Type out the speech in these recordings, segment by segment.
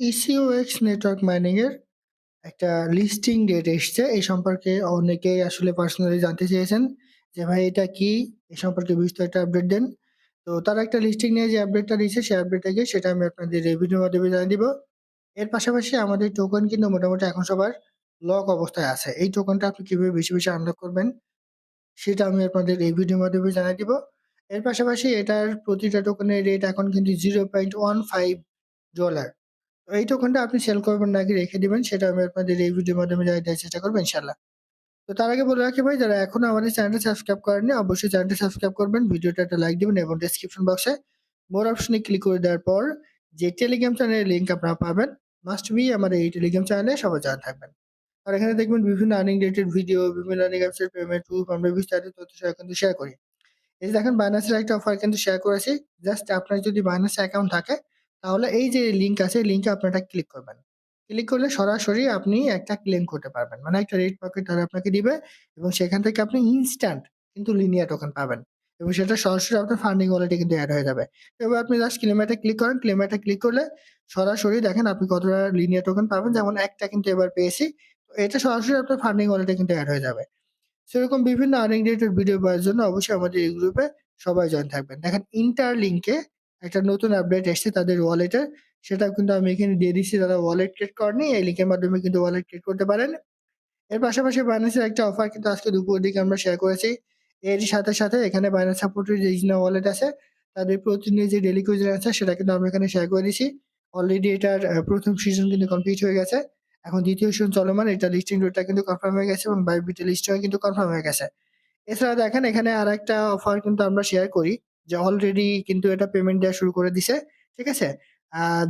ইসিওএক্স network mining এর একটা listing date এসছে। এই সম্পর্কে অনেকেই আসলে পার্সোনালি জানতে চেয়েছেন যে, "ভাই এটা কি? এ সম্পর্কে বিস্তারিত আপডেট দেন।" তো তার একটা লিস্টিং নিয়ে যে আপডেটটা দিয়েছে, সেই আপডেটটা কি সেটা আমি আপনাদের ভিডিওর মাধ্যমে জানিয়ে দিব। এর পাশাপাশি আমাদের টোকেন কিন্তু মোটামুটি এখন সবার লক অবস্থায় আছে। এই টোকেনটা আপনি কীভাবে বেশি, বেশি আনলক করবেন, সেটা আমি আপনাদের এই মাধ্যমে জানিয়ে দিব। এর পাশাপাশি এটার প্রতিটা টোকেনের রেট এখন কিন্তু $0.15 তো এই টোকেনটা আপনি সেল করবেন নাকি রেখে দিবেন, সেটা আমি আপনাদের এই ভিডিওর মাধ্যমে জানিয়ে দেওয়ার চেষ্টা করব ইনশাআল্লাহ। তো তার আগে বলে রাখি ভাই, যারা এখনও আমাদের চ্যানেলটা সাবস্ক্রাইব করেননি, অবশ্যই চ্যানেলটা সাবস্ক্রাইব করবেন। ভিডিওটা একটা লাইক দিবেন এবং ডেসক্রিপশন বক্সে মোর অপশনে ক্লিক করে দেওয়ার পর যে টেলিগ্রাম চ্যানেলের লিঙ্ক আপনারা পাবেন, মাস্ট বি আমাদের এই টেলিগ্রাম চ্যানেলে সবাই জানা থাকবেন। আর এখানে দেখবেন বিভিন্ন আর্নিং রিলেটেড ভিডিও, বিভিন্ন আর্নিং অ্যাপসের পেমেন্ট প্রুফ আমরা বিস্তারিত তথ্য কিন্তু শেয়ার করি। এই দেখেন বাইন্যান্সের একটা অফার কিন্তু শেয়ার করেছি। জাস্ট আপনার যদি বাইন্যান্স অ্যাকাউন্ট থাকে, তাহলে এই যে লিঙ্ক আছে, লিঙ্কে আপনারা ক্লিক করবেন। ক্লিক করলে সরাসরি আপনি একটা ক্লেম করতে পারবেন। মানে একটা রেড পকেট তারা আপনাকে দিবে এবং সেখান থেকে আপনি ইনস্ট্যান্ট কিন্তু লিনিয়ার টোকেন পাবেন এবং সেটা সরাসরি আপনার ফান্ডিং ওয়ালেটে কিন্তু অ্যাড হয়ে যাবে। এবার আপনি জাস্ট ক্লেমারটা ক্লিক করেন। ক্লেমারটা ক্লিক করলে সরাসরি দেখেন আপনি কতটা লিনিয়ার টোকেন পাবেন। যেমন একটা কিন্তু এবার পেয়েছি। তো এটা সরাসরি আপনার ফান্ডিং ওয়ালেটে কিন্তু অ্যাড হয়ে যাবে। সেরকম বিভিন্ন আর্নিং রিলেটেড ভিডিও পাওয়ার জন্য অবশ্যই আমাদের এই গ্রুপে সবাই জয়েন থাকবেন। দেখেন ইন্টারলিংকে একটা নতুন আপডেট এসছে তাদের ওয়ালেটের। সেটাও কিন্তু আমি এখানে দিয়ে দিচ্ছি। তারা ওয়ালেট ক্রিয়েট করেনি এই লিঙ্কের মাধ্যমে কিন্তু ওয়ালেট ক্রিয়েট করতে পারেন। এর পাশাপাশি বাইন্যান্সের একটা অফার কিন্তু আজকে দুপুর দিকে আমরা শেয়ার করেছি। এর সাথে, সাথে এখানে বাইন্যান্স সাপোর্টেড যে ওয়ালেট আছে, তাদের প্রতিদিনের যে ডেইলি কুইজ আছে সেটা কিন্তু আমরা এখানে শেয়ার করে দিছি। অলরেডি এটার প্রথম সিজন কিন্তু কমপ্লিট হয়ে গেছে। এখন দ্বিতীয় সিজন চলমান। এটা লিস্টিং ডেটটা কিন্তু কনফার্ম হয়ে গেছে এবং বাইবিটের লিস্টটাও কিন্তু কনফার্ম হয়ে গেছে। এছাড়া দেখেন এখানে আরেকটা অফার কিন্তু আমরা শেয়ার করি যে অলরেডি কিন্তু এটা পেমেন্ট দেওয়া শুরু করে দিছে। ঠিক আছে?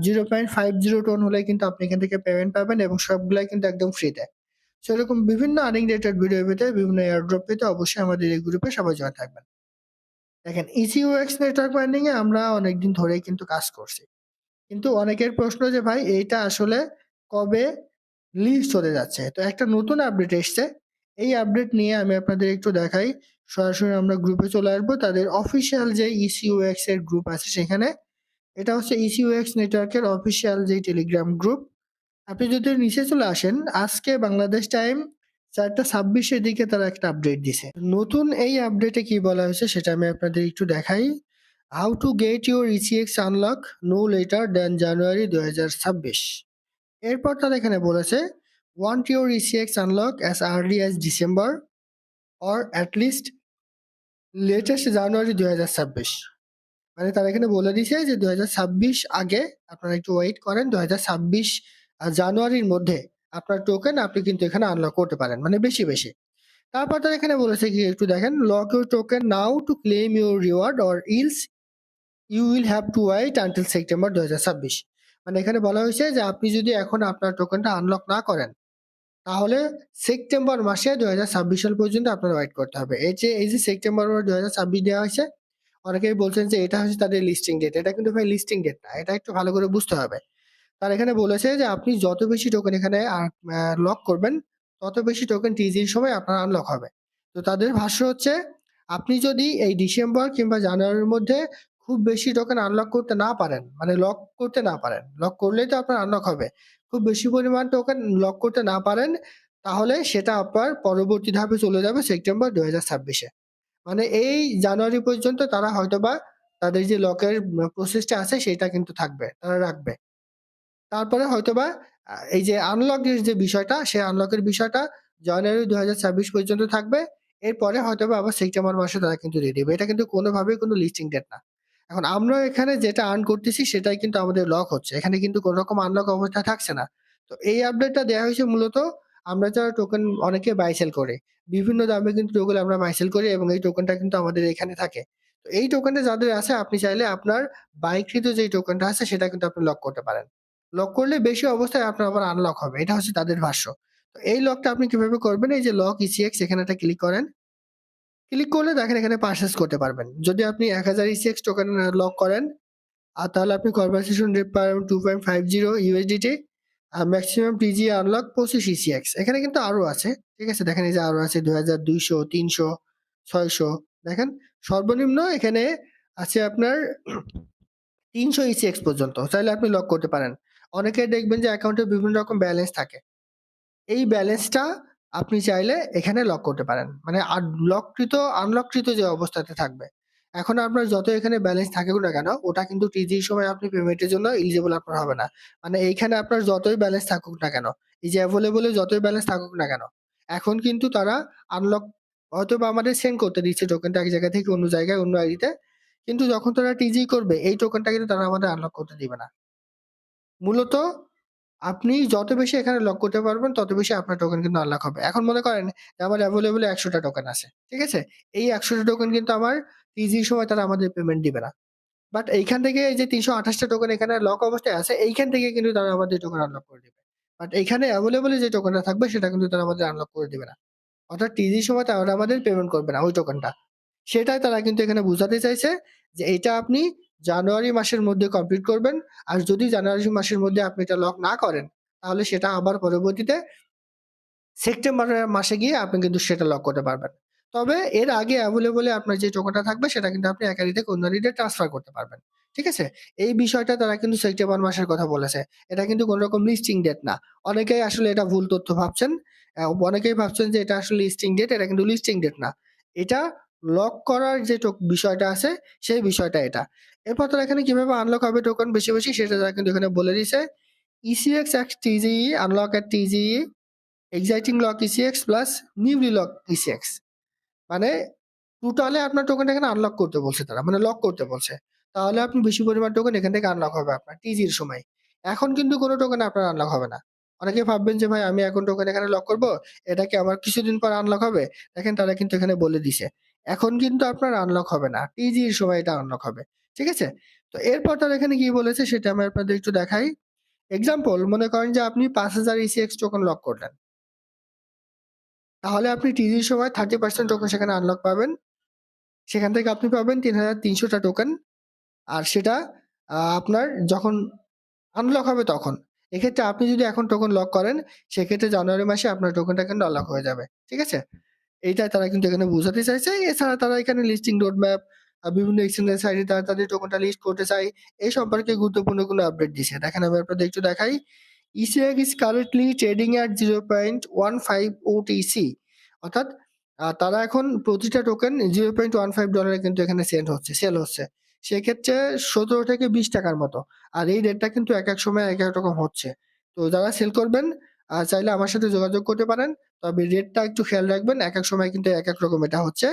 জিরো পয়েন্ট ফাইভ জিরো টোন হলে কিন্তু আপনি এখান থেকে পেমেন্ট পাবেন এবং সবগুলাই কিন্তু একদম ফ্রিতে। সো এরকম বিভিন্ন আর্নিং রিলেটেড ভিডিও পেতে, বিভিন্ন এয়ারড্রপ পেতে অবশ্যই আমাদের এই গ্রুপে সবাই জয়েন থাকবেন। দেখেন ইসিওএক্স নেটওয়ার্ক মাইনিং এ আমরা অনেকদিন ধরেই কিন্তু কাজ করছি। কিন্তু অনেকের প্রশ্ন যে ভাই এইটা আসলে কবে লিস্ট হতে যাচ্ছে? তো একটা নতুন আপডেট এসছে। এই আপডেট নিয়ে আমি আপনাদের একটু দেখাই। সরাসরি আমরা গ্রুপে চলে আসব। তাদের অফিসিয়াল যে ইসিওএক্স এর গ্রুপ আছে সেখানে। এটা হচ্ছে ইসিওএক্স নেটওয়ার্কের অফিসিয়াল যে টেলিগ্রাম গ্রুপ। আপনি যদি নিচে চলে আসেন, আজকে বাংলাদেশ টাইম ৪টা ২৬ এর দিকে তারা একটা আপডেট দিছে। নতুন এই আপডেটে কি বলা হয়েছে সেটা আমি আপনাদের একটু দেখাই। How to get your ECX unlock no later than January ২০২৬ এরপর তারা এখানে বলেছে, want your ECX unlock as early as December or at least latest January ২০২৬ মানে তারা এখানে বলে দিছে যে ২০২৬ আগে আপনারা একটু ওয়েট করেন। ২০২৬ আ জানুয়ারির মধ্যে আপনার টোকেন আপনি কিন্তু এখানে আনলক করতে পারেন। মানে বেশি, বেশি। তারপর তারা এখানে বলেছে কি একটু দেখেন, lock your token now to claim your reward or else you will have to wait until September ২০২৬ মানে এখানে বলা হয়েছে যে আপনি যদি এখন আপনার টোকেনটা আনলক না করেন, তাহলে সেপ্টেম্বর মাসে ২০২৬ সাল পর্যন্ত আপনার ওয়েট করতে হবে। এই যে এই যে সেপ্টেম্বর ২০২৬ দেওয়া হয়েছে, অনেকেই বলছেন যে এটা হচ্ছে তাদের লিস্টিং ডেট। এটা কিন্তু ভাই লিস্টিং ডেট না। এটা একটু ভালো করে বুঝতে হবে। তার এখানে বলেছে যে আপনি যত বেশি টোকেন এখানে লক করবেন, তত বেশি টোকেন টিজির সময় আপনার আনলক হবে। তো তাদের ভাষ্য হচ্ছে, আপনি যদি এই ডিসেম্বর কিংবা জানুয়ারির মধ্যে খুব বেশি টোকেন আনলক করতে না পারেন, মানে লক করতে না পারেন। লক করলেই তো আপনার আনলক হবে। খুব বেশি পরিমাণ টোকেন লক করতে না পারেন, তাহলে সেটা আপনার পরবর্তী ধাপে চলে যাবে সেপ্টেম্বর ২০২৬ এ। মানে এই জানুয়ারি পর্যন্ত তারা হয়তোবা তাদের যে লকের প্রসেসটা আছে সেটা কিন্তু থাকবে। তারা রাখবে। তারপরে হয়তোবা এই যে আনলকের যে বিষয়টা, সেই আনলকের বিষয়টা জানুয়ারি ২০২৬ পর্যন্ত থাকবে। এরপরে হয়তোবা আবার সেপ্টেম্বর মাসে তারা কিন্তু দিয়ে দেবে এটা কিন্তু কোনোভাবেই কোনো লিস্টিং ডেট না। এখন আমরা এখানে যেটা আর্ন করতেছি সেটাই কিন্তু আমাদের লক হচ্ছে। এখানে কিন্তু কোন রকম আনলক অবস্থা থাকছে না। তো এই আপডেটটা দেওয়া হয়েছে মূলত আমরা যারা টোকেন অনেকে বাইসেল করে। বিভিন্ন দামে কিন্তু টোকেন আমরা বাই সেল করি এবং এই টোকেনটা কিন্তু আমাদের এখানে থাকে। তো এই টোকেনটা যাদের আছে, আপনি চাইলে আপনার বাইকৃত যে টোকেনটা আছে, সেটা কিন্তু আপনি লক করতে পারেন। লক করলে বেশি অবস্থায় আপনার আবার আনলক হবে। এটা হচ্ছে তাদের ভাষ্য। তো এই লকটা আপনি কীভাবে করবেন? এই যে লক ইসিএক্স এখানে একটা ক্লিক করেন। ক্লিক করলে দেখেন এখানে পারচেজ করতে পারবেন। যদি আপনি ১০০০ ইসিএক্স টোকেন লক করেন, আর তাহলে আপনি কনভারসেশন রেট পাবেন 2.50 ইউএসডিটি আর ম্যাক্সিমাম টিজি আনলক ২৫ ইসিএক্স। এখানে কিন্তু আরও আছে। ঠিক আছে? দেখেন এই যে আরও আছে ২২০০, ৩০০, ৬০০ দেখেন সর্বনিম্ন এখানে আছে আপনার ৩০০ ইসিএক্স পর্যন্ত। চাইলে আপনি লক করতে পারেন। অনেকে দেখবেন যে অ্যাকাউন্টে বিভিন্ন রকম ব্যালেন্স থাকে। এই ব্যালেন্সটা আপনি চাইলে এখানে লক করতে পারেন। মানে আন লককৃত আনলককৃত যে অবস্থাতে থাকবে। এখন আপনার যত এখানে ব্যালেন্স থাকুক না কেন, ওটা কিন্তু টিজির সময় আপনি পেমেন্টের জন্য এলিজিবল আপনার হবে না। মানে এইখানে আপনার যতই ব্যালেন্স থাকুক না কেন, এই যে এ যতই ব্যালেন্স থাকুক না কেন, এখন কিন্তু তারা আনলক হয়তোবা আমাদের সেন্ড করতে দিচ্ছে টোকেনটা এক জায়গা থেকে অন্য জায়গায় অন্য আইডিতে। কিন্তু যখন তারা টিজি করবে এই টোকেনটা কিন্তু তারা আমাদের আনলক করতে দিবে না। মূলত আপনি যত বেশি এখানে লক করতে পারবেন তত বেশি আপনার টোকেন কিন্তু আনলক হবে। এখন মনে করেন আমার এভেইলেবল ১০০ টা টোকেন আছে। ঠিক আছে? এই একশোটা টোকেন কিন্তু আমার টিজির সময় তারা আমাদের পেমেন্ট দিবে না। বাট এইখান থেকে এই যে তিনশো আঠাশটা টোকেন এখানে লক অবস্থায় আছে, এইখান থেকে কিন্তু তারা আমাদের টোকেন আনলক করে দিবে। বাট এইখানে এভেইলেবল যে টোকেনটা থাকবে সেটা কিন্তু তারা আমাদের আনলক করে দিবে না। অর্থাৎ টিজির সময় তারা আমাদের পেমেন্ট করবে না ওই টোকেনটা। সেটাই তারা কিন্তু এখানে বুঝাতে চাইছে যে এটা আপনি জানুয়ারি মাসের মধ্যে কমপ্লিট করবেন। আর যদি জানুয়ারি মাসের মধ্যে আপনি এটা লক না করেন, তাহলে সেটা আবার পরবর্তীতে সেপ্টেম্বর মাসে গিয়ে আপনি কিন্তু সেটা লক করতে পারবেন। তবে এর আগে এ আপনার যে টোকেনটা থাকবে সেটা কিন্তু আপনি এক আইডি থেকে অন্য আইডিতে ট্রান্সফার করতে পারবেন। ঠিক আছে? এই বিষয়টা তারা কিন্তু সেপ্টেম্বর মাসের কথা বলেছে। এটা কিন্তু কোন রকম লিস্টিং ডেট না। অনেকেই আসলে এটা ভুল তথ্য ভাবছেন। অনেকেই ভাবছেন যে এটা আসলে লিস্টিং ডেট, এটা কিন্তু লিস্টিং ডেট না। এটা লক করার যে বিষয়টা আছে সেই বিষয়টা এটা। এরপর তারা এখানে কীভাবে আনলক হবে টোকন বেশি, বেশি সেটা তারা কিন্তু এখানে বলে দিছে। ECX X TGE unlock at TG exciting lock ECX plus newly lock ECX মানে টোটালে আপনার টোকেনটা এখানে আনলক করতে বলছে তারা। মানে লক করতে বলছে। তাহলে আপনি বেশি পরিমাণ টোকেন এখান থেকে আনলক হবে আপনার টিজির সময়। এখন কিন্তু কোনো টোকেন আপনার আনলক হবে না। অনেকে ভাববেন যে ভাই আমি এখন টোকেন এখানে লক করব। এটা কি আমার কিছুদিন পর আনলক হবে? দেখেন তারা কিন্তু এখানে বলে দিছে। এখন কিন্তু আপনার আনলক হবে না। টিজির সময় এটা আনলক হবে। ঠিক আছে? তো এরপর তারা এখানে কি বলেছে সেটা আমি আপনাদের একটু দেখাই। এক্সাম্পল মনে করেন যে আপনি ৫০০০ ECX টোকেন লক করলেন। তাহলে আপনি টিজির সময় থার্টি পার্সেন্ট টোকন সেখানে আনলক পাবেন। সেখান থেকে আপনি পাবেন তিন হাজার তিনশোটা টোকেন। আর সেটা আপনার যখন আনলক হবে তখন। এক্ষেত্রে আপনি যদি এখন টোকন লক করেন, সেক্ষেত্রে জানুয়ারি মাসে আপনার টোকেনটা কিন্তু আনলক হয়ে যাবে। ঠিক আছে? এইটাই তারা কিন্তু এখানে বোঝাতে চাইছে। এছাড়া তারা এখানে লিস্টিং রোড ম্যাপ বিভিন্ন এক্সচেঞ্জের সাইডে তারা তাদের টোকনটা লিস্ট করতে চায়। এই সম্পর্কে গুরুত্বপূর্ণ কোনো আপডেট দিছে। দেখেন আমি আপনাদের একটু দেখাই। ECX is currently trading at 0.15 OTC অর্থাৎ আ তারা এখন প্রতিটা token zero point one five ডলারে কিন্তু এখানে সেন্ড হচ্ছে, সেল হচ্ছে। সেক্ষেত্রে ১৭ থেকে ২০ টাকার মতো। আর এই রেটটা কিন্তু এক এক সময় এক এক রকম হচ্ছে। তো যারা সেল করবেন আ চাইলে আমার সাথে যোগাযোগ করতে পারেন। তবে রেটটা একটু খেয়াল রাখবেন। এক এক সময় কিন্তু এক এক রকম এটা হচ্ছে।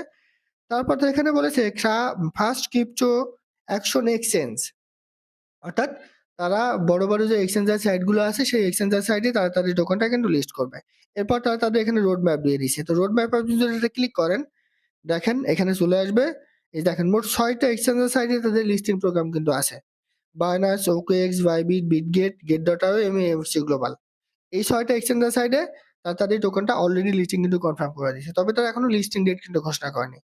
তারপর এখানে বলেছে ফার্স্ট ক্রিপ্টো অ্যাকশন এক্সচেঞ্জ অর্থাৎ তারা বড়, বড় যে এক্সচেঞ্জার সাইটগুলো আছে সেই এক্সচেঞ্জার সাইটে তারা তাদের দোকানটা কিন্তু লিস্ট করবে। এরপর তারা তাদের এখানে রোড ম্যাপ দিয়ে দিছে। তো রোড ম্যাপ আপনি যদি এটা ক্লিক করেন, দেখেন এখানে চলে আসবে। এই দেখেন মোট ৬ টা এক্সচেঞ্জার সাইটে তাদের লিস্টিং প্রোগ্রাম কিন্তু আছে। Binance, OKX, Bybit, Bitget, Get.io এবং AMC গ্লোবাল। এই ছয়টা এক্সচেঞ্জের সাইডে তারা তাদের টোকেনটা অলরেডি লিস্টিং কিন্তু কনফার্ম করে দিয়েছে। তবে তারা এখনও লিস্টিং ডেট কিন্তু ঘোষণা করেনি।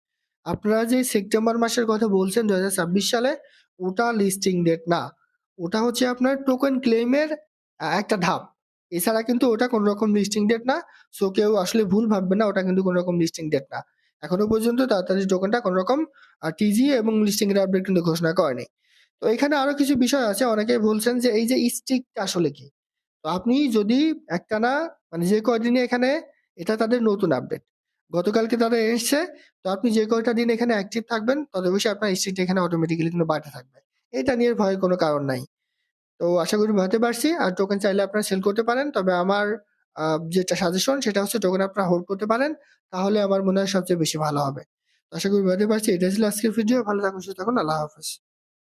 আপনারা যে সেপ্টেম্বর মাসের কথা বলছেন ২০২৬ সালে, ওটা লিস্টিং ডেট না। ওটা হচ্ছে আপনার টোকেন ক্লেইমের আ, একটা ধাপ। এছাড়া কিন্তু ওটা কোন রকম লিস্টিং ডেট না। সো কেউ আসলে ভুল ভাববে না, ওটা কিন্তু কোন রকম লিস্টিং ডেট না। এখনও পর্যন্ত তাদের টোকেনটা কোন রকম টিজি এবং লিস্টিং এর আপডেট কিন্তু ঘোষণা করেনি। তো এখানে আরও কিছু বিষয় আছে। অনেকেই বলছেন যে, এই যে স্টিকটা আসলে কি? তো আপনি যদি একটানা মানে যে কয়দিনে এখানে এটা তাদের নতুন আপডেট। গতকালকে তাদের এসছে। তো আপনি যে কয়টা দিন এখানে অ্যাক্টিভ থাকবেন তত বেশি আপনার স্টিকটা এখানে অটোমেটিক্যালি কিন্তু বাড়তে থাকবে। এটা নিয়ে ভয়ের কোনো কারণ নাই। তো আশা করি বোঝাতে পারছি। আর টোকেন চাইলে আপনারা সেল করতে পারেন। তবে আমার যেটা সাজেশন সেটা হচ্ছে টোকেন আপনারা হোল্ড করতে পারেন। তাহলে আমার মনে হয় সবচেয়ে বেশি ভালো হবে। আশা করি বোঝাতে পারছি। এটা ছিল আজকের ভিডিও। ভালো থাকুন, সুস্থ থাকুন। আল্লাহ হাফেজ।